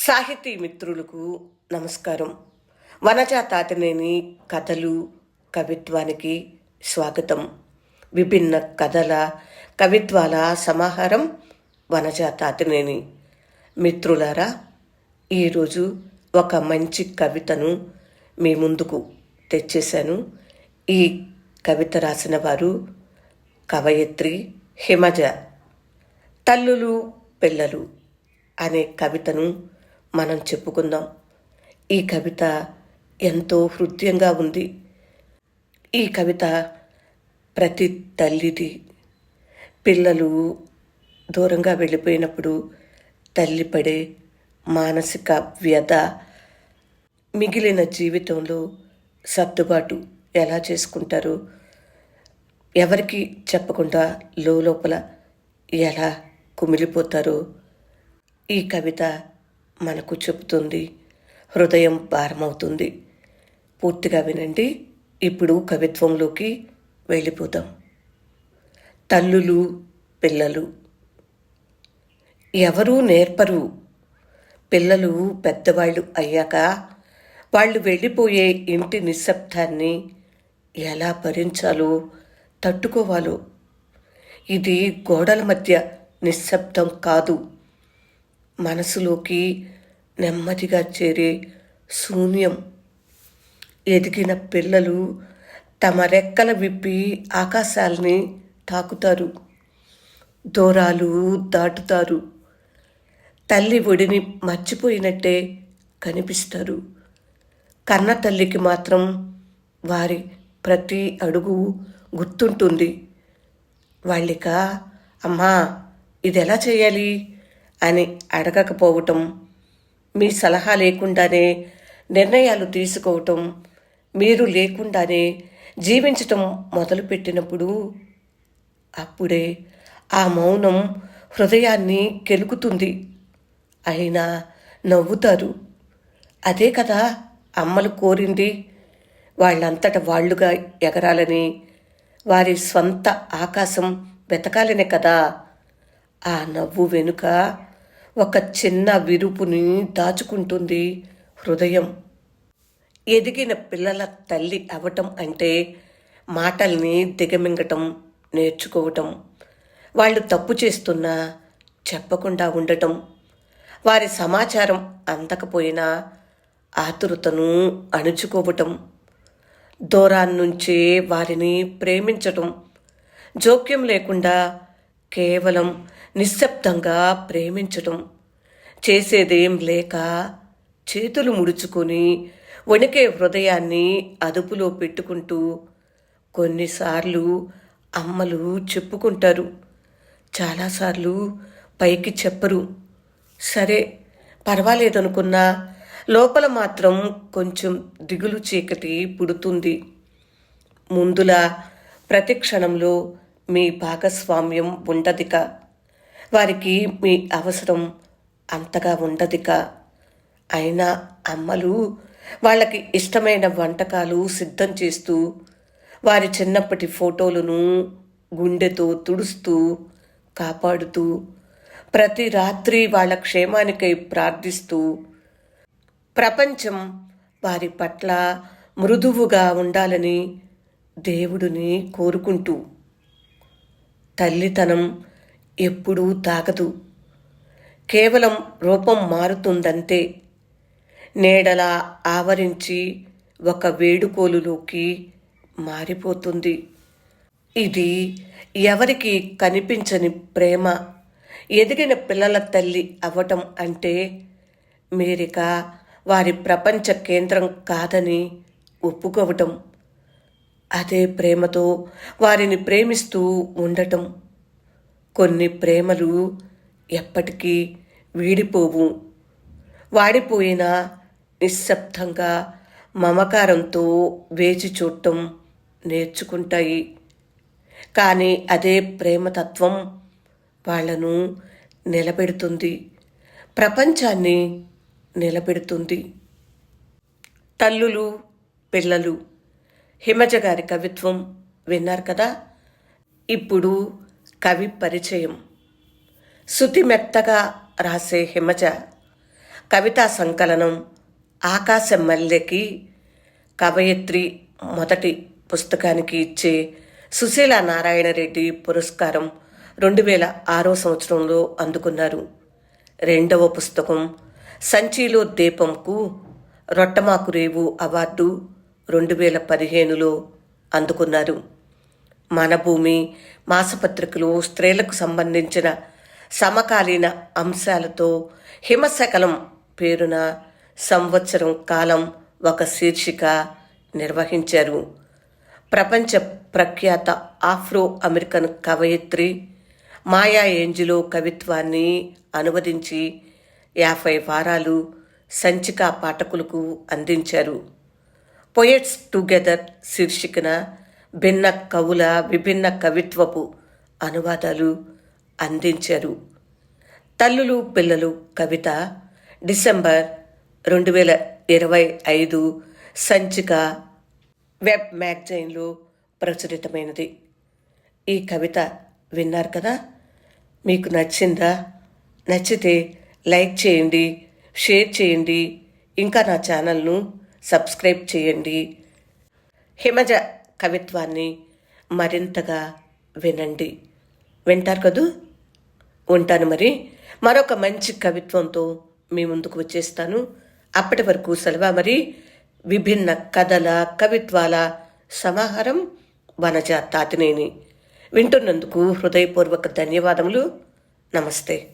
సాహితీ మిత్రులకు నమస్కారం. వనజ తాతనేని కథలు కవిత్వానికి స్వాగతం. విభిన్న కథల కవిత్వాల సమాహారం వనజ తాతనేని మిత్రులారా ఈరోజు ఒక మంచి కవితను మీ ముందుకు తెచ్చేశాను. ఈ కవిత రాసిన వారు కవయిత్రి హిమజ. తల్లులు పిల్లలు అనే కవితను మనం చెప్పుకుందాం. ఈ కవిత ఎంతో హృదయంగా ఉంది. ఈ కవిత ప్రతి తల్లిది. పిల్లలు దూరంగా వెళ్ళిపోయినప్పుడు తల్లి పడే మానసిక వ్యధ మిగిలిన జీవితంలో సర్దుబాటు ఎలా చేసుకుంటారు? ఎవరికి చెప్పకుండా లోపల ఎలా కుమిలిపోతారో ఈ కవిత మనకు చెబుతుంది. హృదయం భారమవుతుంది. పూర్తిగా వినండి. ఇప్పుడు కవిత్వంలోకి వెళ్ళిపోదాం. తల్లులు పిల్లలు. ఎవరూ నేర్పరు. పిల్లలు పెద్దవాళ్ళు అయ్యాక వాళ్ళు వెళ్ళిపోయే ఇంటి నిశ్శబ్దాన్ని ఎలా భరించాలో తట్టుకోవాలో. ఇది గోడల మధ్య నిశ్శబ్దం కాదు. మనసులోకి నెమ్మదిగా చేరే శూన్యం ఎదిగిన పిల్లలు తమ రెక్కల విప్పి ఆకాశాల్ని తాకుతారు. దూరాలు దాటుతారు. తల్లి ఒడిని మర్చిపోయినట్టే కనిపిస్తారు. కన్న తల్లికి మాత్రం వారి ప్రతి అడుగు గుర్తుంటుంది. వాళ్ళిక అమ్మా ఇది ఎలా చేయాలి? అని అడగకపోవటం మీ సలహా లేకుండానే నిర్ణయాలు తీసుకోవటం మీరు లేకుండానే జీవించటం మొదలుపెట్టినప్పుడు అప్పుడే ఆ మౌనం హృదయాన్ని కెలుకుతుంది. అయినా నవ్వుతారు. అదే కదా అమ్మలు కోరింది. వాళ్ళంతట వాళ్ళుగా ఎగరాలని వారి స్వంత ఆకాశం వెతకాలనే కదా ఆ నవ్వు వెనుక ఒక చిన్న విరుపుని దాచుకుంటుంది హృదయం. ఎదిగిన పిల్లల తల్లి అవటం అంటే మాటల్ని దిగమింగటం నేర్చుకోవటం. వాళ్ళు తప్పు చేస్తున్నా చెప్పకుండా ఉండటం. వారి సమాచారం అందకపోయినా ఆతురతను అణుచుకోవటం. దూరాన్నుంచే వారిని ప్రేమించటం. జోక్యం లేకుండా కేవలం నిశ్శబ్దంగా ప్రేమించటం. చేసేదేం లేక చేతులు ముడుచుకొని వణికే హృదయాన్ని అదుపులో పెట్టుకుంటూ కొన్నిసార్లు అమ్మలు చెప్పుకుంటారు. చాలాసార్లు పైకి చెప్పరు. సరే పర్వాలేదనుకున్నా లోపల మాత్రం కొంచెం దిగులు చీకటి పుడుతుంది. ముందులా ప్రతి క్షణంలో మీ భాగస్వామ్యం ఉండదిక. వారికి మీ అవసరం అంతగా ఉండదిక. అయినా అమ్మలు వాళ్ళకి ఇష్టమైన వంటకాలు సిద్ధం చేస్తూ వారి చిన్నప్పటి ఫోటోలను గుండెతో తుడుస్తూ కాపాడుతూ ప్రతి రాత్రి వాళ్ళ క్షేమానికై ప్రార్థిస్తూ ప్రపంచం వారి పట్ల మృదువుగా ఉండాలని దేవుడిని కోరుకుంటూ తల్లితనం ఎప్పుడూ తాగదు కేవలం రూపం మారుతుందంతే. నీడలా ఆవరించి ఒక వేడుకోలులోకి మారిపోతుంది. ఇది ఎవరికి కనిపించని ప్రేమ. ఎదిగిన పిల్లల తల్లి అవ్వటం అంటే మీరిక వారి ప్రపంచ కేంద్రం కాదని ఒప్పుకోవటం. అదే ప్రేమతో వారిని ప్రేమిస్తూ ఉండటం. కొన్ని ప్రేమలు ఎప్పటికీ వీడిపోవు. వాడిపోయిన నిశ్శబ్దంగా మమకారంతో వేచి చూడటం నేర్చుకుంటాయి. కానీ అదే ప్రేమతత్వం వాళ్ళను నిలబెడుతుంది. ప్రపంచాన్ని నిలబెడుతుంది. తల్లులు పిల్లలు హిమజ గారి కవిత్వం విన్నారు కదా? ఇప్పుడు కవి పరిచయం. శృతి మెత్తగా రాసే హిమజ కవితా సంకలనం ఆకాశం మల్లెకి కవయిత్రి మొదటి పుస్తకానికి ఇచ్చే సుశీల నారాయణరెడ్డి పురస్కారం రెండు వేల ఆరో సంవత్సరంలో అందుకున్నారు. రెండవ పుస్తకం సంచిలో దీపంకు రొట్టమాకు రేవు అవార్డు రెండు వేల పదిహేనులో అందుకున్నారు. మన భూమి మాసపత్రికలో స్త్రీలకు సంబంధించిన సమకాలీన అంశాలతో హిమశకలం పేరున సంవత్సరం కాలం ఒక శీర్షిక నిర్వహించారు. ప్రపంచ ప్రఖ్యాత ఆఫ్రో అమెరికన్ కవయిత్రి మాయా ఏంజిలో కవిత్వాన్ని అనువదించి యాభై వారాలు సంచిక పాఠకులకు అందించారు. పొయెట్స్ టుగెదర్ శీర్షికన భిన్న కవుల విభిన్న కవిత్వపు అనువాదాలు అందించారు. తల్లులు పిల్లలు కవిత డిసెంబర్ రెండు వేల ఇరవై ఐదు సంచిక వెబ్ మ్యాగజైన్లో ప్రచురితమైనది. ఈ కవిత విన్నారు కదా? మీకు నచ్చిందా? నచ్చితే లైక్ చేయండి షేర్ చేయండి. ఇంకా నా ఛానల్ను సబ్స్క్రైబ్ చేయండి. హిమజ కవిత్వాన్ని మరింతగా వినండి. వింటారు కదూ? ఉంటాను మరి. మరొక మంచి కవిత్వంతో మీ ముందుకు వచ్చేస్తాను. అప్పటి వరకు సెలవా మరి? విభిన్న కథల కవిత్వాల సమాహారం వనజ తాతినేని. వింటున్నందుకు హృదయపూర్వక ధన్యవాదములు. నమస్తే.